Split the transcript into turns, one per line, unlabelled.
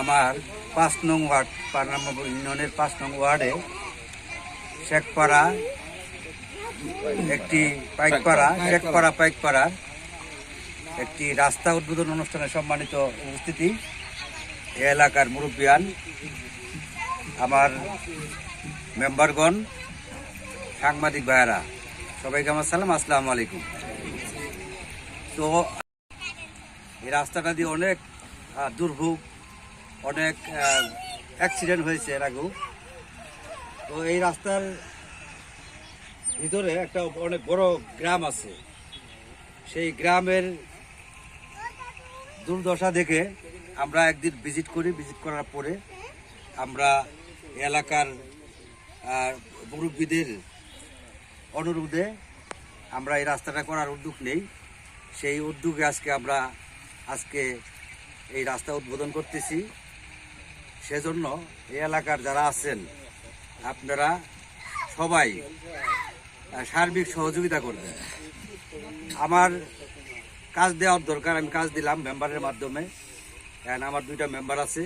আমার পাঁচ নং ওয়ার্ড পানামা ইউনিয়নের পাঁচ নং ওয়ার্ডে শেখপাড়া, একটি পাইকপাড়া, শেখপাড়া পাইকপাড়া একটি রাস্তা উদ্বোধন অনুষ্ঠানে সম্মানিত উপস্থিতি। এ এলাকার মুরব্বিয়ান, আমার মেম্বারগণ, সাংবাদিক ভাইয়েরা, সবাইকে আমার সালাম, আসসালামু আলাইকুম। তো এই রাস্তাটা দিয়ে অনেক দুর্ভোগ অনেক অ্যাক্সিডেন্ট হয়েছে এর আগেও। তো এই রাস্তার ভিতরে একটা অনেক বড় গ্রাম আছে। সেই গ্রামের দুর্দশা দেখে আমরা একদিন ভিজিট করি। ভিজিট করার পরে আমরা এলাকার মুরব্বীদের অনুরোধে আমরা এই রাস্তাটা করার উদ্যোগ নেই। সেই উদ্যোগে আজকে আমরা, আজকে এই রাস্তা উদ্বোধন করতেছি। সেজন্য এই এলাকার যারা আছেন, আপনারা সবাই সার্বিক সহযোগিতা করবেন। আমার কাজ দেওয়ার দরকার, আমি কাজ দিলাম মেম্বারের মাধ্যমে। আমার দুইটা মেম্বার আছে।